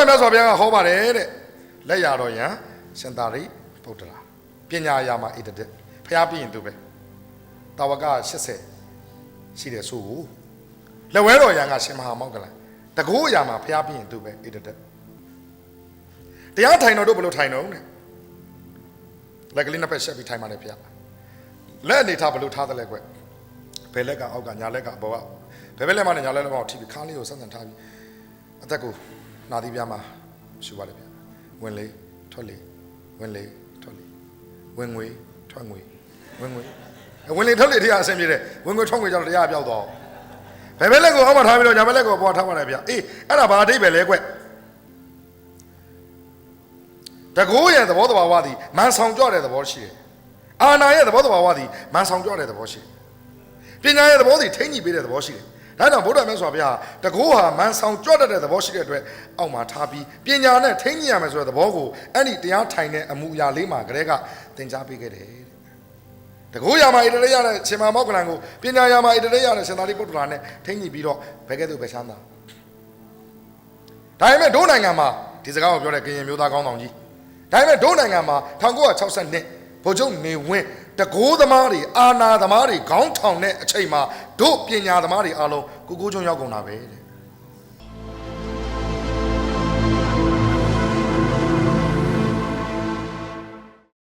တော်မြတ်စွာဘုရားကဟောပါတယ်တဲ့လက်ရတော်ယံရှင်သာရိပုတ္တရာပညာရာမှာဣတတက်ဖျားပြရင်သူပဲတာဝက80ရှိတယ်ဆိုကိုလက်ဝဲတော်ယံကရှင်မဟာမောက္ကလန်တကူအရာမှာဖျားပြရင်သူပဲဣတတက်တရားထိုင်တော်တို့ဘယ်လိုထိုင်တော်လဲလက်ကလေးနှစ်ဖက်ရှက်ပြီးထိုင်ပါတယ်ဖျားလက်အနေထားဘယ်လိုထားသလဲကွဘယ်လက်ကအောက်ကညာလက်ကဘောကဘယ်ဘက်လက်မှနဲ့ညာလက်လက်မှထိပြီးခါးလေးကိုဆက်ဆံထားပြီးအသက်ကို နာသီးပြားမှာရှူပါလေဗျဝင်လေထွက်လေဝင်လေထွက်လေဝင်ငွေထွက်ငွေဝင်ငွေအဝင်လေထွက်လေတရားအဆင်ပြေတယ်ဝင်ငွေထွက်ငွေကြောင့်တရားပြောက်တော့ဘယ်ဘက်လက်ကိုအောက်မှာထားပြီးတော့ညာဘက်လက်ကိုပေါ်ထားပါလေဗျအေးအဲ့ဒါဘာအဓိပ္ပာယ်လဲကွတကူရဲ့သဘောတဘာဝသည်မန်ဆောင်ကြွတဲ့သဘောရှိတယ်အာနာရဲ့သဘောတဘာဝသည်မန်ဆောင်ကြွတဲ့သဘောရှိတယ်ပညာရဲ့သဘောသည်ထိမ့်ညီပေးတဲ့သဘောရှိတယ် ဒါကြောင့်ဗုဒ္ဓမြတ်စွာဘုရားတကူဟာမန်ဆောင်ကြွတတ်တဲ့သဘောရှိတဲ့အတွက်အောက်မှာထားပြီးပညာနဲ့ထိမ့်ညီရမယ်ဆိုတဲ့သဘောကိုအဲ့ဒီတရားထိုင်တဲ့အမှုအရာလေးမှာကလေးကသင်ကြားပေးခဲ့တယ်တဲ့တကူရာမှာဣတရေရတဲ့ရှင်မမောက္ကလန်ကိုပညာရာမှာဣတရေရတဲ့ရှင်သာရိပုတ္တရာနဲ့ထိမ့်ညီပြီးတော့ဘယ်ကဲ့သို့ပဲချမ်းသာဒါပေမဲ့ဒို့နိုင်ငံမှာဒီစကားကိုပြောတဲ့ကရင်မျိုးသားကောင်းဆောင်ကြီးဒါပေမဲ့ဒို့နိုင်ငံမှာ1962 ဗိုလ်ချုပ်နေဝင်းတကိုးသမားတွေအာနာသမားတွေခေါင်းထောင်တဲ့အချိန်မှာတို့ပညာသမားတွေအားလုံးကိုကိုးချုံရောက်ကုန်တာပဲတဲ့